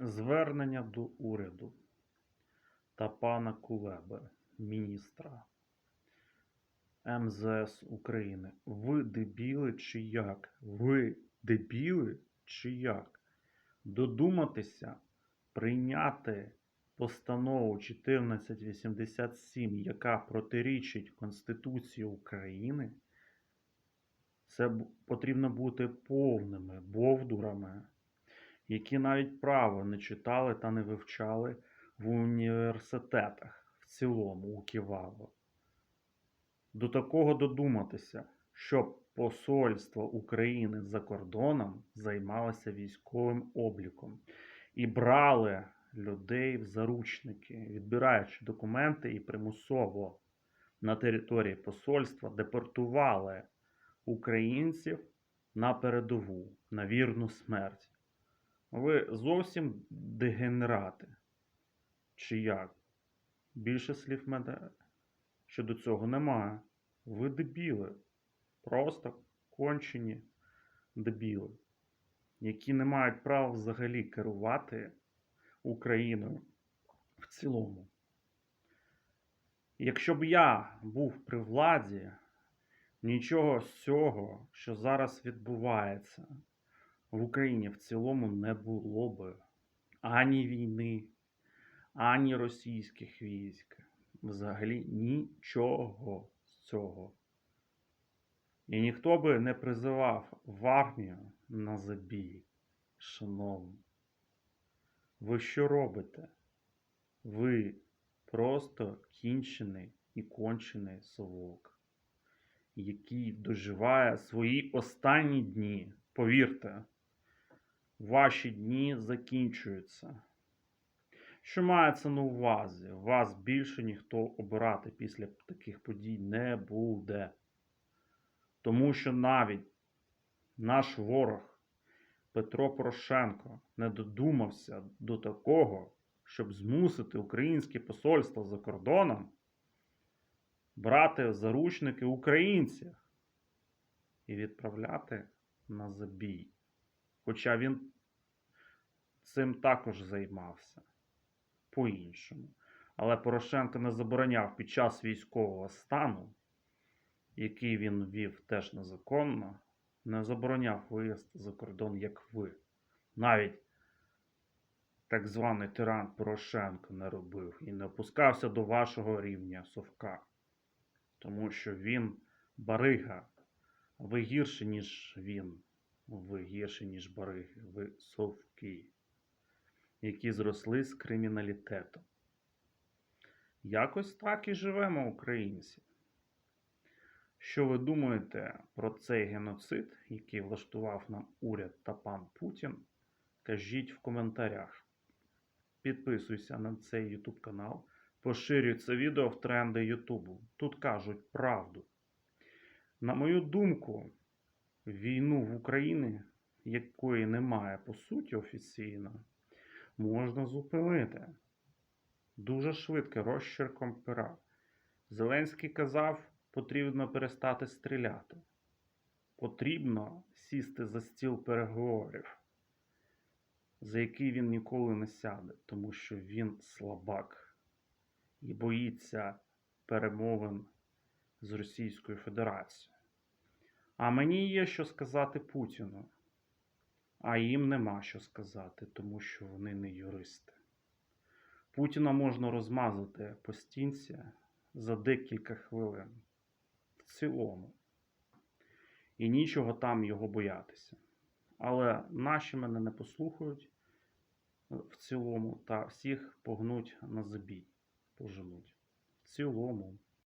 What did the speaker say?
Звернення до уряду та пана Кулеби, міністра МЗС України. Ви дебіли чи як? Ви дебіли чи як? Додуматися прийняти постанову 1487, яка протирічить Конституції України, це потрібно бути повними бовдурами, які навіть право не читали та не вивчали в університетах в цілому у Ківаво. До такого додуматися, щоб посольство України за кордоном займалося військовим обліком і брали людей в заручники, відбираючи документи і примусово на території посольства депортували українців на передову, на вірну смерть. Ви зовсім дегенерати. Чи як? Більше слів мене щодо цього немає. Ви дебіли. Просто кончені дебіли, які не мають права взагалі керувати Україною в цілому. Якщо б я був при владі, нічого з цього, що зараз відбувається в Україні в цілому, не було б ані війни, ані російських військ. Взагалі нічого з цього. І ніхто би не призивав в армію на забій, шановні. Ви що робите? Ви просто кінчений і кончений совок, який доживає свої останні дні. Повірте, ваші дні закінчуються. Що мається на увазі? Вас більше ніхто обирати після таких подій не буде. Тому що навіть наш ворог Петро Порошенко не додумався до такого, щоб змусити українське посольство за кордоном брати заручники українців і відправляти на забій. Хоча він цим також займався по-іншому. Але Порошенко не забороняв під час військового стану, який він вів теж незаконно, не забороняв виїзд за кордон, як ви. Навіть так званий тиран Порошенко не робив і не опускався до вашого рівня совка. Тому що він барига. Ви гірше, ніж він. Ви гірше, ніж бариги. Ви совки, які зросли з криміналітету. Якось так і живемо, українці. Що ви думаєте про цей геноцид, який влаштував нам уряд та пан Путін? Кажіть в коментарях. Підписуйся на цей YouTube канал, поширюй це відео в тренди Ютубу. Тут кажуть правду. На мою думку, війну в Україні, якої немає по суті офіційно, можна зупинити дуже швидко розчерком пера. Зеленський казав, потрібно перестати стріляти. Потрібно сісти за стіл переговорів, за який він ніколи не сяде, тому що він слабак і боїться перемовин з Російською Федерацією. А мені є що сказати Путіну, а їм нема що сказати, тому що вони не юристи. Путіна можна розмазати по стінці за декілька хвилин. В цілому. І нічого там його боятися. Але наші мене не послухають в цілому та всіх погнуть на забій. Поженуть. В цілому.